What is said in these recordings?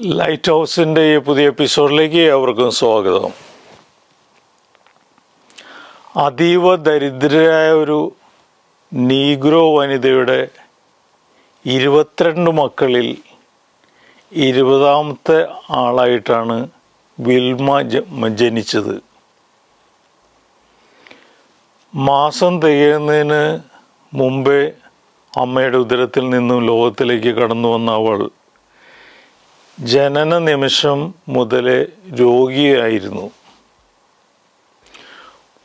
Light ഹൗസിന്റെ ഈ പുതിയ എപ്പിസോഡിലേക്ക് അവർക്കും സ്വാഗതം. അതീവ ദരിദ്രരായ ഒരു നീഗ്രോ വനിതയുടെ ഇരുപത്തിരണ്ട് മക്കളിൽ ഇരുപതാമത്തെ ആളായിട്ടാണ് വിൽമ ജനിച്ചത്. മാസം തികയുന്നതിന് മുമ്പേ അമ്മയുടെ ഉദരത്തിൽ നിന്നും ലോകത്തിലേക്ക് കടന്നു വന്ന അവൾ ജനന നിമിഷം മുതലേ രോഗിയായിരുന്നു.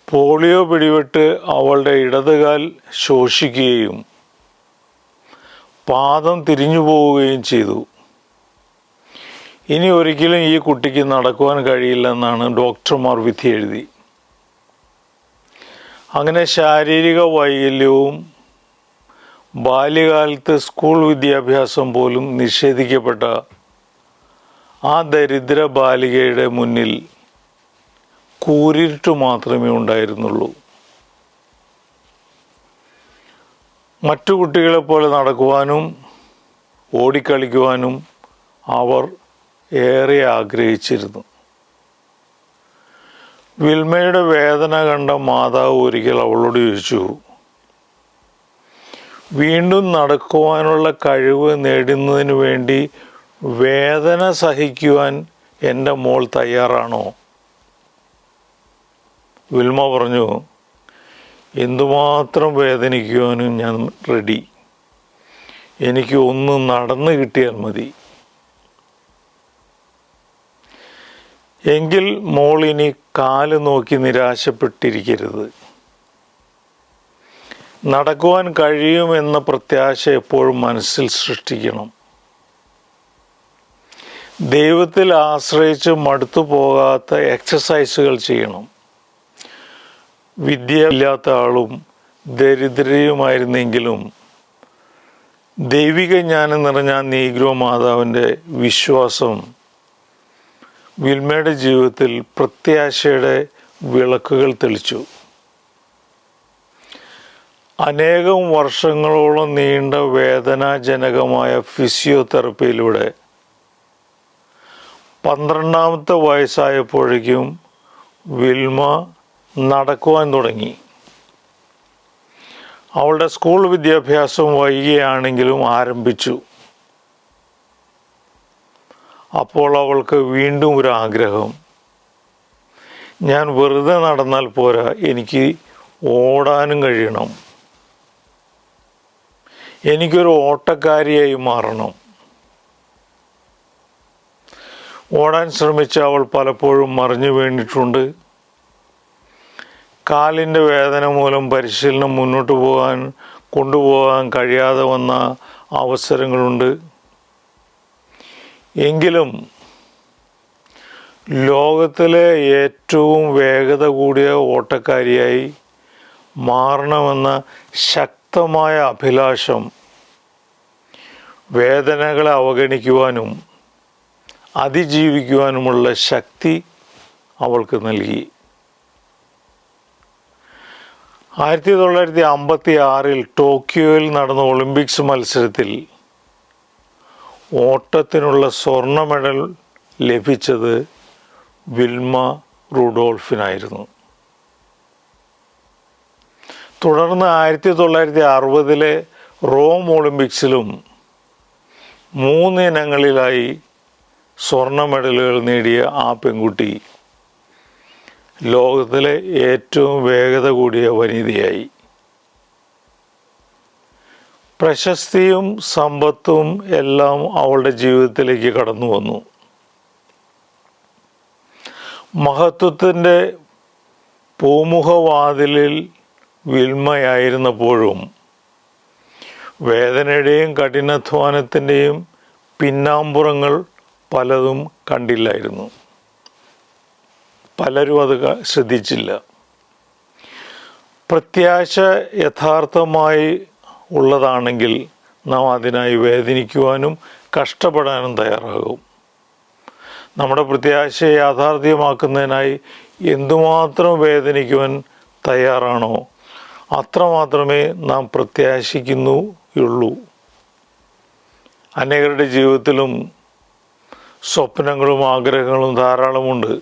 പോളിയോ പിടിപെട്ട് അവളുടെ ഇടതുകാൽ ശോഷിക്കുകയും പാദം തിരിഞ്ഞു പോവുകയും ചെയ്തു. ഇനി ഒരിക്കലും ഈ കുട്ടിക്ക് നടക്കുവാൻ കഴിയില്ലെന്നാണ് ഡോക്ടർമാർ വിധി എഴുതി. അങ്ങനെ ശാരീരിക വൈകല്യവും ബാല്യകാലത്ത് സ്കൂൾ വിദ്യാഭ്യാസം പോലും നിഷേധിക്കപ്പെട്ട ആ ദരിദ്ര ബാലികയുടെ മുന്നിൽ കൂരിരുട്ട് മാത്രമേ ഉണ്ടായിരുന്നുള്ളൂ. മറ്റു കുട്ടികളെ പോലെ നടക്കുവാനും ഓടിക്കളിക്കുവാനും അവർ ഏറെ ആഗ്രഹിച്ചിരുന്നു. വിൽമയുടെ വേദന കണ്ട മാതാവ് ഒരിക്കൽ അവളോട് ചോദിച്ചു വീണ്ടും നടക്കുവാനുള്ള കഴിവ് നേടുന്നതിന് വേണ്ടി വേദന സഹിക്കുവാൻ എന്റെ മോൾ തയ്യാറാണോ? വിൽമ പറഞ്ഞു എന്തുമാത്രം വേദനിക്കുവാനും ഞാൻ റെഡി എനിക്ക് ഒന്ന് നടന്നു കിട്ടിയാൽ മതി. എങ്കിൽ മോൾ ഇനി കാൽ നോക്കി നിരാശപ്പെട്ടിരിക്കരുത്. നടക്കുവാൻ കഴിയുമെന്ന പ്രത്യാശ എപ്പോഴും മനസ്സിൽ സൃഷ്ടിക്കണം. ദൈവത്തിൽ ആശ്രയിച്ച് മടുത്തു പോകാത്ത എക്സസൈസുകൾ ചെയ്യണം. വിദ്യ ഇല്ലാത്ത ആളും ദരിദ്രയുമായിരുന്നെങ്കിലും ദൈവിക ജ്ഞാനം നിറഞ്ഞ നീഗ്രോ മാതാവിന്റെ വിശ്വാസം വിൽമയുടെ ജീവിതത്തിൽ പ്രത്യാശയുടെ വിളക്കുകൾ തെളിച്ചു. അനേകം വർഷങ്ങളോളം നീണ്ട വേദനാജനകമായ ഫിസിയോതെറപ്പിയിലൂടെ പന്ത്രണ്ടാമത്തെ വയസ്സായപ്പോഴേക്കും വിൽമ നടക്കുവാൻ തുടങ്ങി. അവളുടെ സ്കൂൾ വിദ്യാഭ്യാസം വൈകിയാണെങ്കിലും ആരംഭിച്ചു. അപ്പോൾ അവൾക്ക് വീണ്ടും ഒരു ആഗ്രഹം. ഞാൻ വെറുതെ നടന്നാൽ പോരാ എനിക്ക് ഓടാനും കഴിയണം. എനിക്കൊരു ഓട്ടക്കാരിയായി മാറണം. ഓടാൻ ശ്രമിച്ച അവൾ പലപ്പോഴും മറിഞ്ഞു വീണിട്ടുണ്ട്. കാലിന്റെ വേദന മൂലം പരിശീലനം മുന്നോട്ട് പോകാൻ കൊണ്ടുപോകാൻ കഴിയാതെ വന്ന അവസരങ്ങളുണ്ട്. എങ്കിലും ലോകത്തിലെ ഏറ്റവും വേഗത കൂടിയ ഓട്ടക്കാരിയായി മാറണമെന്ന ശക്തമായ അഭിലാഷം വേദനകളെ അവഗണിക്കുവാനും അതിജീവിക്കുവാനുമുള്ള ശക്തി അവൾക്ക് നൽകി. ആയിരത്തി തൊള്ളായിരത്തി അമ്പത്തി ആറിൽ ടോക്കിയോയിൽ നടന്ന ഒളിമ്പിക്സ് മത്സരത്തിൽ ഓട്ടത്തിനുള്ള സ്വർണ മെഡൽ ലഭിച്ചത് വിൽമ റുഡോൾഫിനായിരുന്നു. തുടർന്ന് ആയിരത്തി തൊള്ളായിരത്തി അറുപതിലെ റോം ഒളിമ്പിക്സിലും മൂന്ന് ഇനങ്ങളിലായി സ്വർണ മെഡലുകൾ നേടിയ ആ പെൺകുട്ടി ലോകത്തിലെ ഏറ്റവും വേഗത കൂടിയ വനിതയായി. പ്രശസ്തിയും സമ്പത്തും എല്ലാം അവളുടെ ജീവിതത്തിലേക്ക് കടന്നു വന്നു. മഹത്വത്തിന്റെ പൂമുഖവാതിലിൽ വിൽമയായിരുന്നപ്പോഴും വേദനയുടെയും കഠിനാധ്വാനത്തിന്റെയും പിന്നാമ്പുറങ്ങൾ പലതും കണ്ടില്ലായിരുന്നു. പലരും അത് ശ്രദ്ധിച്ചില്ല. പ്രത്യാശ യഥാർത്ഥമായി ഉള്ളതാണെങ്കിൽ നാം അതിനായി വേദനിക്കുവാനും കഷ്ടപ്പെടാനും തയ്യാറാകും. നമ്മുടെ പ്രത്യാശയെ യാഥാർത്ഥ്യമാക്കുന്നതിനായി എന്തുമാത്രം വേദനിക്കുവാൻ തയ്യാറാണോ അത്രമാത്രമേ നാം പ്രത്യാശിക്കുന്നുള്ളൂ. അനേകരുടെ ജീവിതത്തിലും സ്വപ്നങ്ങളും ആഗ്രഹങ്ങളും ധാരാളമുണ്ട്.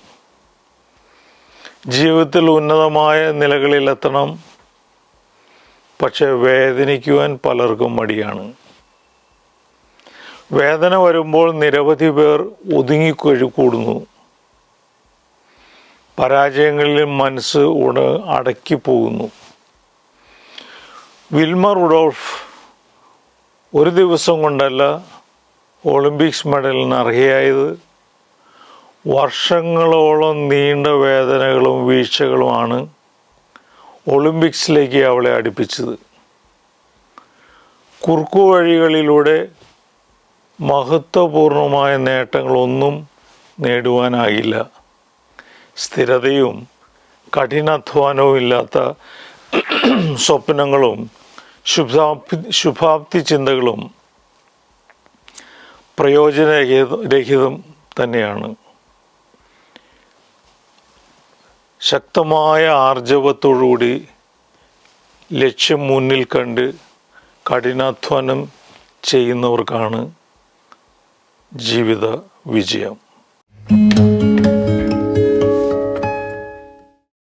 ജീവിതത്തിൽ ഉന്നതമായ നിലകളിലെത്തണം. പക്ഷെ വേദനിക്കുവാൻ പലർക്കും മടിയാണ്. വേദന വരുമ്പോൾ നിരവധി പേർ ഒതുങ്ങിക്കൊഴു കൂടുന്നു. പരാജയങ്ങളിൽ മനസ്സ് ഉട അടക്കി പോകുന്നു വിൽമർ റുഡോൾഫ് ഒരു ദിവസം കൊണ്ടല്ല ഒളിമ്പിക്സ് മെഡലിന് അർഹയായത്. വർഷങ്ങളോളം നീണ്ട വേദനകളും വീഴ്ചകളുമാണ് ഒളിമ്പിക്സിലേക്ക് അവളെ അടുപ്പിച്ചത്. കുറുക്കു വഴികളിലൂടെ മഹത്വപൂർണമായ നേട്ടങ്ങളൊന്നും നേടുവാനാകില്ല സ്ഥിരതയും കഠിനാധ്വാനവും ഇല്ലാത്ത സ്വപ്നങ്ങളും ശുഭാപ്തി ശുഭാപ്തി ചിന്തകളും പ്രയോജനരഹിത രഹിതം തന്നെയാണ്. ശക്തമായ ആർജവത്തോടുകൂടി ലക്ഷ്യം മുന്നിൽ കണ്ട് കഠിനാധ്വാനം ചെയ്യുന്നവർക്കാണ് ജീവിത വിജയം.